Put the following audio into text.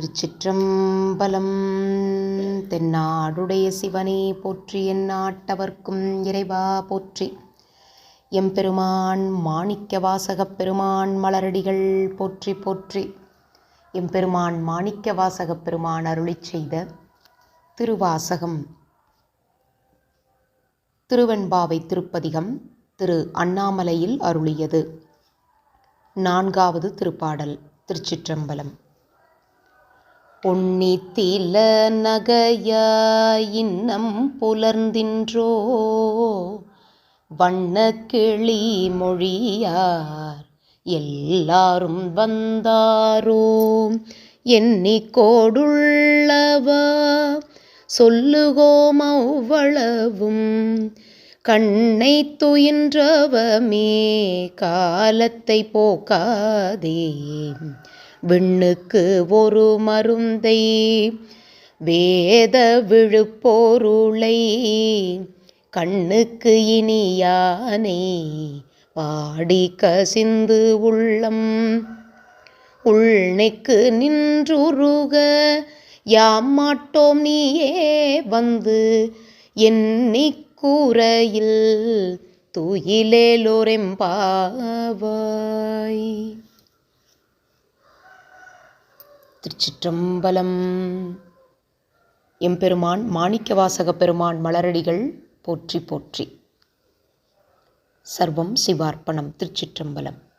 திருச்சிற்றம்பலம். தென்னாடுடைய சிவனே போற்றி என் நாட்டவர்க்கும் இறைவா போற்றி. எம்பெருமான் மாணிக்க வாசகப் பெருமான் மலரடிகள் போற்றி போற்றி. எம்பெருமான் மாணிக்க வாசகப் பெருமான் அருளிச் செய்த திருவாசகம். திருவெண்பாவை திருப்பதிகம் திரு அண்ணாமலையில் அருளியது. நான்காவது திருப்பாடல் திருச்சிற்றம்பலம். பொன்னித்தில நகையாயின்னம் புலர்ந்தின்றோ? வண்ண கிளி மொழியார் எல்லாரும் வந்தாரோ? எண்ணிக்கோடுள்ளவா சொல்லுகோம் அவ்வளவும் கண்ணை துயின்றவமே காலத்தை போக்காதே. விண்ணுக்கு ஒரு மருந்தை வேத விழுப்போருளை கண்ணுக்கு இனியானை பாடி கசிந்து உள்ளம். உள்நெக்கு நின்றுருக யாம் மாட்டோம் நீயே வந்து எண்ணி கூரையில் துயிலேலோரெம்பாவாய் திருச்சிற்றம்பலம். எம்பெருமான் மாணிக்கவாசகப் பெருமான் மலரடிகள் போற்றி போற்றி. சர்வம் சிவார்ப்பணம் திருச்சிற்றம்பலம்.